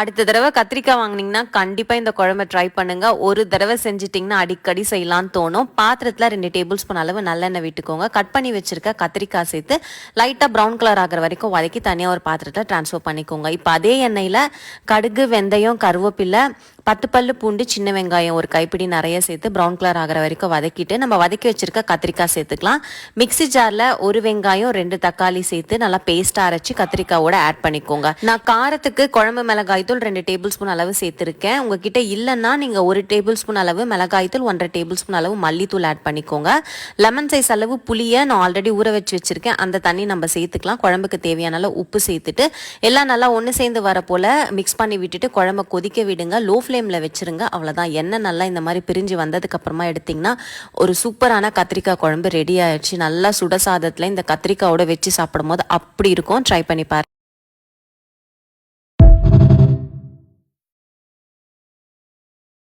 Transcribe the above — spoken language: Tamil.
அடுத்த தடவை கத்திரிக்காய் வாங்குனீங்கன்னா கண்டிப்பா இந்த குழம்பை ட்ரை பண்ணுங்க. ஒரு தடவை செஞ்சிட்டிங்கன்னா அடிக்கடி செய்யலாம்னு தோணும். பாத்திரத்துல ரெண்டு டேபிள் ஸ்பூன் அளவு நல்லெண்ணெய் விட்டுக்கோங்க. கட் பண்ணி வச்சிருக்க கத்திரிக்காய் சேர்த்து லைட்டா ப்ரௌன் கலர் ஆகிற வரைக்கும் வதக்கி தனியா ஒரு பாத்திரத்தில் டிரான்ஸ்ஃபர் பண்ணிக்கோங்க. இப்போ அதே எண்ணெயில கடுகு வெந்தயம் கருவேப்பிலை பத்து பல்லு பூண்டு சின்ன வெங்காயம் ஒரு கைப்பிடி நிறைய சேர்த்து ப்ரௌன் கலர் ஆகிற வரைக்கும் வதக்கிட்டு நம்ம வதக்கி வச்சிருக்க கத்திரிக்காய் சேர்த்துக்கலாம். மிக்சி ஜாரில் ஒரு வெங்காயம் ரெண்டு தக்காளி சேர்த்து நல்லா பேஸ்ட்டாக அரைச்சி கத்திரிக்காயோட ஆட் பண்ணிக்கோங்க. நான் காரத்துக்கு குழம்பு மிளகாய் தூள் ரெண்டு டேபிள் ஸ்பூன் அளவு சேர்த்துருக்கேன். உங்ககிட்ட இல்லைன்னா நீங்கள் ஒரு டேபிள் ஸ்பூன் அளவு மிளகாய் தூள் ஒன்றரை டேபிள் ஸ்பூன் அளவு மல்லித்தூள் ஆட் பண்ணிக்கோங்க. லெமன் சைஸ் அளவு புளியை நான் ஆல்ரெடி ஊற வச்சு வச்சிருக்கேன். அந்த தண்ணி நம்ம சேர்த்துக்கலாம். குழம்புக்கு தேவையான அளவு உப்பு சேர்த்துட்டு எல்லாம் நல்லா ஒன்று சேர்ந்து வர போல மிக்ஸ் பண்ணி விட்டுட்டு குழம்பு கொதிக்க விடுங்க. லோ ஃப்ளேமில் வச்சுருங்க. அவ்வளோதான் எண்ணெய் நல்லா இந்த மாதிரி பிரிஞ்சு வந்ததுக்கப்புறமா எடுத்திங்கன்னா ஒரு சூப்பரான கத்திரிக்காய் குழம்பு ரெடி ஆயிடுச்சு. நல்லா சுட சாதத்தில் இந்த கத்திரிக்காயோட வச்சு சாப்பிடும்போது அப்படி இருக்கும். ட்ரை பண்ணி பாருங்கள்